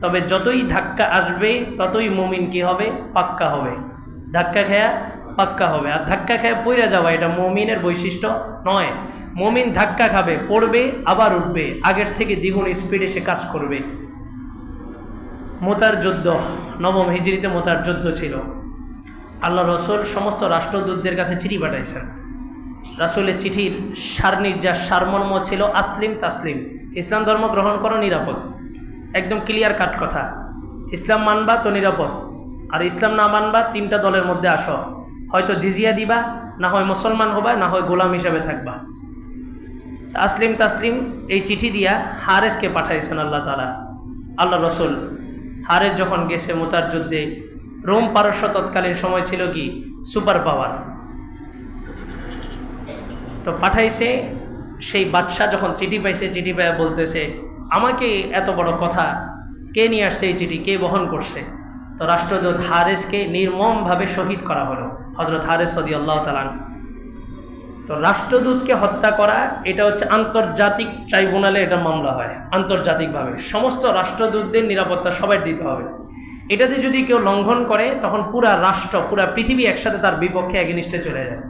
তবে যতই ধাক্কা আসবে, ততই মুমিন কি হবে? পাক্কা হবে। ধাক্কা খেয়া পাক্কা হবে। আর ধাক্কা খেয়ে পড়ে যাওয়া, এটা মমিনের বৈশিষ্ট্য নয়। মমিন ধাক্কা খাবে, পড়বে, আবার উঠবে। আগের থেকে দ্বিগুণ স্পিডে সে কাজ করবে। মোতার যুদ্ধ, নবম হিজড়িতে মোতার যুদ্ধ ছিল। আল্লাহ রসুল সমস্ত রাষ্ট্রদূতদের কাছে চিঠি পাঠাইছেন। রাসুলের চিঠির সারনির্যাস সারমর্ম ছিল আসলিম তাসলিম। ইসলাম ধর্ম গ্রহণ করো নিরাপদ। একদম ক্লিয়ার কাট কথা। ইসলাম মানবা তো নিরাপদ। আর ইসলাম না মানবা, তিনটা দলের মধ্যে আসো। হয়তো জিজিয়া দিবা, না হয় মুসলমান হবা, না হয় গোলাম হিসাবে থাকবা। আসলিম তাসলিম, এই চিঠি দিয়া হারেসকে পাঠাইছেন আল্লাহ তালা আল্লাহ রসুল, হারেস যখন গেছে মোতার যুদ্ধে, রোম পারস্য তৎকালীন সময় ছিল কি? Super power. তো পাঠাইছে, সেই বাদশাহ যখন চিঠি পাইছে, চিঠি পাইয়া বলতেছে আমাকে এত বড় কথা কে নিয়ে আসছে এই চিঠি? কে বহন করছে? তো রাষ্ট্রদূত হারেসকে নির্মমভাবে শহীদ করা হলো হজরত হারেস সদি আল্লাহ তালান তো রাষ্ট্রদূতকে হত্যা করা, এটা হচ্ছে আন্তর্জাতিক ট্রাইব্যুনালে এটা মামলা হয়, আন্তর্জাতিকভাবে। সমস্ত রাষ্ট্রদূতদের নিরাপত্তা সবাই দিতে হবে। এটাতে যদি কেউ লঙ্ঘন করে, তখন পুরা রাষ্ট্র, পুরা পৃথিবী একসাথে তার বিপক্ষে এগেনিস্টে চলে যায়।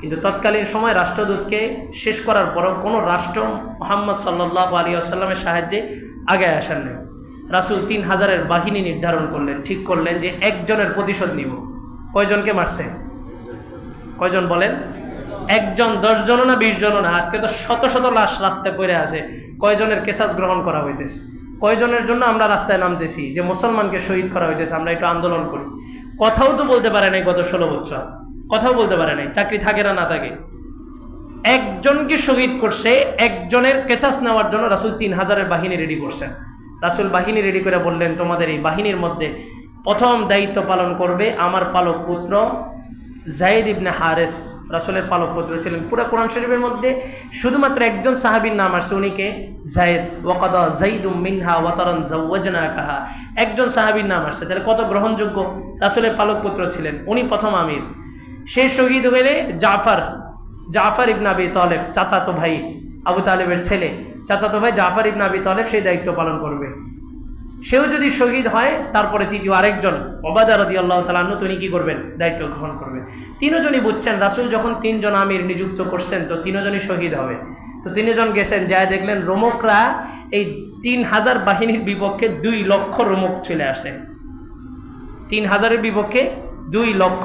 কিন্তু তৎকালীন সময় রাষ্ট্রদূতকে শেষ করার পরও কোনো রাষ্ট্র মোহাম্মদ সাল্লাহ আলী আসাল্লামের সাহায্যে আগে আসার নেই। রাসুল তিন হাজারের বাহিনী নির্ধারণ করলেন, ঠিক করলেন যে একজনের প্রতিশোধ নিব। কয়জনকে মারছে? কয়জন বলেন? একজন দশজন না বিশ জন না? আজকে তো শত শত লাশ রাস্তায় পড়ে আছে। কয়জনের কেসাস গ্রহণ করা হইতেছে? কয়জনের জন্য আমরা রাস্তায় নামতেছি যে মুসলমানকে শহীদ করা হইতেছে, আমরা একটু আন্দোলন করি। কথাও তো বলতে পারে নাই গত ষোলো বছর। কথাও বলতে পারে নাই, চাকরি থাকে না না থাকে। একজনকে শহীদ করছে, একজনের কেসাস নেওয়ার জন্য রাসুল তিন হাজারের বাহিনী রেডি করছেন। রাসুল বাহিনী রেডি করে বললেন, তোমাদের এই বাহিনীর মধ্যে প্রথম দায়িত্ব পালন করবে আমার পালক পুত্র জাইদ ইবনে হারেস। রাসুলের পালক পুত্র ছিলেন। পুরো কোরআন শরীফের মধ্যে শুধুমাত্র একজন সাহাবীর নাম আসছে উনিকে জায়েদ। ওয়াকাদা জাইদুম মিনহা ওয়াতারন জাওয়াজনা কাহা একজন সাহাবীর নাম আসছে। তাহলে কত গ্রহণযোগ্য? রাসুলের পালক পুত্র ছিলেন, উনি প্রথম আমির। সে শহীদ হইলে জাফর জাফর ইবনে আবি তলেব, চাচাতো ভাই আবু তালেবের ছেলে, চাচাতো ভাই জাফর ইবনে আবি তলেব সেই দায়িত্ব পালন করবে। সেও যদি শহীদ হয়, তারপরে তৃতীয় আরেকজন অবাদা রদি আল্লাহ তালান্ন তিনি কী করবেন? দায়িত্ব গ্রহণ করবেন। তিনজনই বুঝছেন, রাসুল যখন তিনজন আমির নিযুক্ত করছেন, তো তিনজনই শহীদ হবে। তো তিনজন গেছেন যা দেখলেন রোমকরা এই তিন হাজার বাহিনীর বিপক্ষে দুই লক্ষ রোমক চলে আসে। তিন হাজারের বিপক্ষে দুই লক্ষ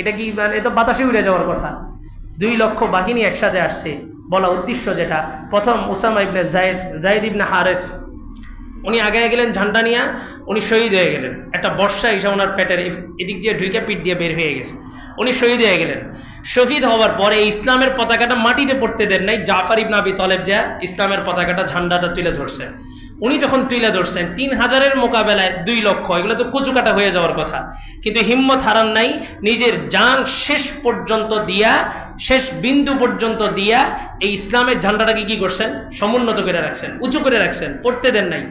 এটা কি মানে এ তো বাতাসে উড়ে যাওয়ার কথা। দুই লক্ষ বাহিনী একসাথে আসছে, বলা উদ্দেশ্য যেটা। প্রথম উসামা ইবনে জায়েদ জায়েদ ইবনে হারেস, উনি আগে গেলেন ঝান্ডা নিয়ে, উনি শহীদ হয়ে গেলেন। একটা বর্ষা এসে ওনার পেটের এদিক দিয়ে ঢুকে পিঠ দিয়ে বের হয়ে গেছে। উনি শহীদ হয়ে গেলেন। শহীদ হওয়ার পরে ইসলামের পতাকাটা মাটিতে পড়তে দেন নাই, জাফর ইবনে আবি তলেব যা ইসলামের পতাকাটা ঝান্ডাটা তুলে ধরছে। উনি যখন তুলে ধরছেন, তিন হাজারের মোকাবেলায় দুই লক্ষ, এগুলো তো কুচুকাটা হয়ে যাওয়ার কথা। কিন্তু হিম্মত হারান নাই, নিজের যান শেষ পর্যন্ত দিয়া, শেষ বিন্দু পর্যন্ত দিয়া এই ইসলামের ঝান্ডাটাকে কি করছেন? সমুন্নত করে রাখছেন, উঁচু করে রাখছেন, পড়তে দেন নাই।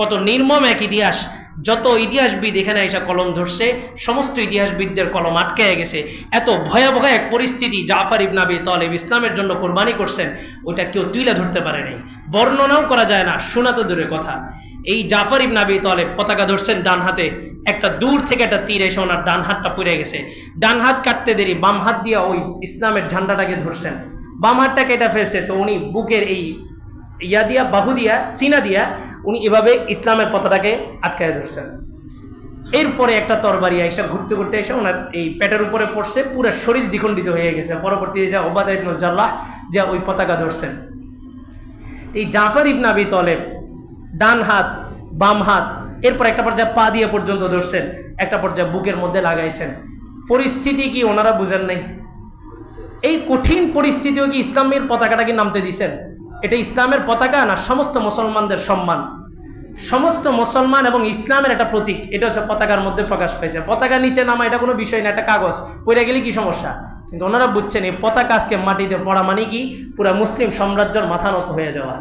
কত নির্মম এক ইতিহাস যত ইতিহাসবিদ এখানে এসে কলম ধরছে, সমস্ত ইতিহাসবিদদের কলম আটকে গেছে। এত ভয়াবহ এক পরিস্থিতি জাফর ইবনাবি তলেব ইসলামের জন্য কোরবানি করছেন ওইটা কেউ তুলে ধরতে পারে নাই। বর্ণনাও করা যায় না, শোনা তো দূরের কথা। এই জাফর ইবনাবি তলেব পতাকা ধরছেন ডান হাতে, একটা দূর থেকে একটা তীর এসে ওনার ডান হাতটা পুড়ে গেছে। ডান হাত কাটতে দেরি, বাম হাত দিয়ে ওই ইসলামের ঝান্ডাটাকে ধরছেন। বাম হাতটা কেটে ফেলছে, তো উনি বুকের এই ইয়া দিয়া, বাহু দিয়া, সিনা দিয়া উনি এভাবে ইসলামের পতাটাকে আটকায় ধরছেন। এরপরে একটা তরবারি আইসা ঘুরতে ঘুরতে এসে ওনার এই পেটের উপরে পড়ছে, পুরো শরীর দ্বিখণ্ডিত হয়ে গেছে। পরবর্তী যা ওবাদা ইবনুল জাল্লাহ যা ওই পতাকা ধরছেন। এই জাফর ইবন আবি তলেব ডান হাত, বাম হাত, এরপর একটা পর্যায়ে পা দিয়ে পর্যন্ত ধরছেন, একটা পর্যায়ে বুকের মধ্যে লাগাইছেন। পরিস্থিতি কি ওনারা বুঝেন নাই? এই কঠিন পরিস্থিতিও কি ইসলামের পতাকাটা কি নামতে দিছেন? এটা ইসলামের পতাকা না সমস্ত মুসলমানদের সম্মান? সমস্ত মুসলমান এবং ইসলামের একটা প্রতীক, এটা হচ্ছে পতাকার মধ্যে প্রকাশ পেয়েছে। পতাকা নিচে নামা এটা কোনো বিষয় না একটা কাগজ। পড়ে গেলে কি সমস্যা? কিন্তু ওনারা বুঝছেন, এই পতাকা আজকে মাটিতে পড়া মানে কি? পুরা মুসলিম সাম্রাজ্যের মাথা নত হয়ে যাওয়া।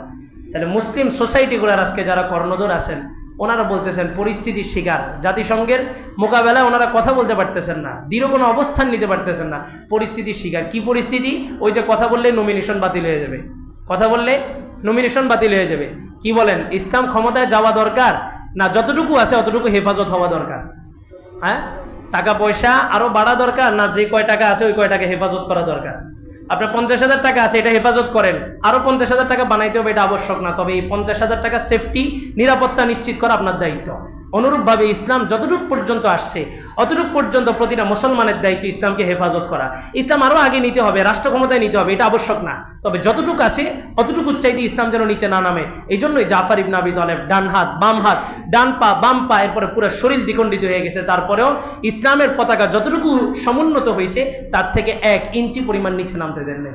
তাহলে মুসলিম সোসাইটিগুলোর আজকে যারা কর্ণধর আছেন, ওনারা বলতেছেন পরিস্থিতির শিকার। জাতিসংঘের মোকাবেলায় ওনারা কথা বলতে পারতেছেন না, দৃঢ় কোনো অবস্থান নিতে পারতেছেন না। পরিস্থিতির শিকার। কি পরিস্থিতি? ওই যে কথা বললে নমিনেশন বাতিল হয়ে যাবে। কথা বললে নমিনেশন বাতিল হয়ে যাবে। কি বলেন, ইসলাম ক্ষমতায় যাওয়া দরকার না যতটুকু আছে অতটুকু হেফাজত হওয়া দরকার? হ্যাঁ? টাকা পয়সা আরও বাড়া দরকার না যে কয় টাকা আছে ওই কয় টাকা হেফাজত করা দরকার? আপনার পঞ্চাশ হাজার টাকা আছে, এটা হেফাজত করেন। আরও পঞ্চাশ হাজার টাকা বানাইতে হবে, এটা আবশ্যক না। তবে এই পঞ্চাশ হাজার টাকা সেফটি নিরাপত্তা নিশ্চিত করা আপনার দায়িত্ব। অনুরূপভাবে ইসলাম যতটুক পর্যন্ত আসছে, অতটুক পর্যন্ত প্রতিটা মুসলমানের দায়িত্ব ইসলামকে হেফাজত করা। ইসলাম আরও আগে নিতে হবে, রাষ্ট্র ক্ষমতায় নিতে হবে, এটা আবশ্যক না। তবে যতটুক আছে অতটুকু চাইতে ইসলাম যেন নিচে না নামে। এই জন্যই জাফর ইবন আবি তলেব ডান হাত, বাম হাত, ডান পা, বাম পা, এরপরে পুরো শরীর দ্বিখণ্ডিত হয়ে গেছে। তারপরেও ইসলামের পতাকা যতটুকু সমুন্নত হয়েছে, তার থেকে এক ইঞ্চি পরিমাণ নিচে নামতে দেন।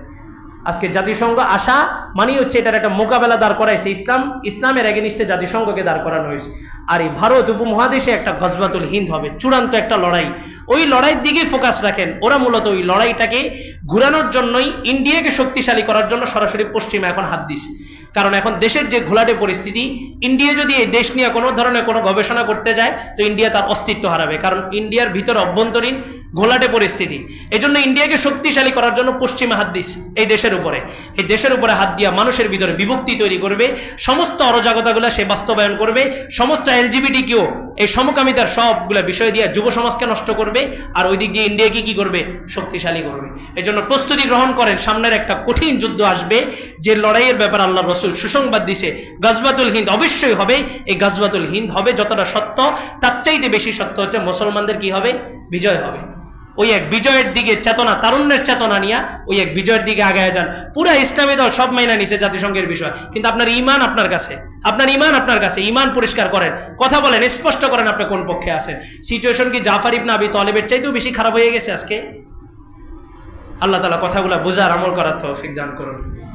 আজকে জাতিসংঘ আসা মানেই হচ্ছে এটার একটা মোকাবেলা দাঁড় করাইছে। ইসলাম, ইসলামের এগেনিস্টে জাতিসংঘকে দাঁড় করানো হয়েছে। আর এই ভারত উপমহাদেশে একটা গজবাতুল হিন্দ হবে, চূড়ান্ত একটা লড়াই। ওই লড়াইয়ের দিকেই ফোকাস রাখেন। ওরা মূলত ওই লড়াইটাকে ঘুরানোর জন্যই ইন্ডিয়াকে শক্তিশালী করার জন্য সরাসরি পশ্চিমে এখন হাত দিছে। কারণ এখন দেশের যে ঘোলাটে পরিস্থিতি, ইন্ডিয়া যদি এই দেশ নিয়ে কোনো ধরনের কোনো গবেষণা করতে যায়, তো ইন্ডিয়া তার অস্তিত্ব হারাবে। কারণ ইন্ডিয়ার ভিতরে অভ্যন্তরীণ ঘোলাটে পরিস্থিতি। এই জন্য ইন্ডিয়াকে শক্তিশালী করার জন্য পশ্চিমে হাত দিস এই দেশের উপরে। এই দেশের উপরে হাত দিয়া মানুষের ভিতরে বিভক্তি তৈরি করবে, সমস্ত অরাজকতাগুলো সে বাস্তবায়ন করবে, সমস্ত এলজিবিটি কেউ এই সমকামিতার সবগুলো বিষয় দিয়ে যুব সমাজকে নষ্ট করবে, আর ওই দিক দিয়ে ইন্ডিয়াকে কি করবে? শক্তিশালী করবে। এই জন্য প্রস্তুতি গ্রহণ করেন, সামনের একটা কঠিন যুদ্ধ আসবে, যে লড়াইয়ের ব্যাপার আল্লাহ রসুল সুসংবাদ দিছে গাজবাতুল হিন্দ অবশ্যই হবে, এই গাজবাতুল হিন্দ হবে যতটা সত্য, তার চাইতে বেশি সত্য হচ্ছে মুসলমানদের কি হবে? বিজয় হবে। ওই এক বিজয়ের দিকে চেতনা, তারুণ্যের চেতনা নিয়ে ওই এক বিজয়ের দিকে আগায় যান। পুরা ইসলামী দল সব মাইনা নিছে জাতিসংঘের বিষয়। কিন্তু আপনার ইমান আপনার কাছে। আপনার ইমান আপনার কাছে। ইমান পরিষ্কার করেন। কথা বলেন, স্পষ্ট করেন আপনি কোন পক্ষে আছেন। সিচুয়েশন কি জাফার ইবনা আবি তলেবের চাইতেও বেশি খারাপ হয়ে গেছে আজকে? আল্লাহ তালা কথাগুলো বোঝার আমল করার তৌফিক দান করুন।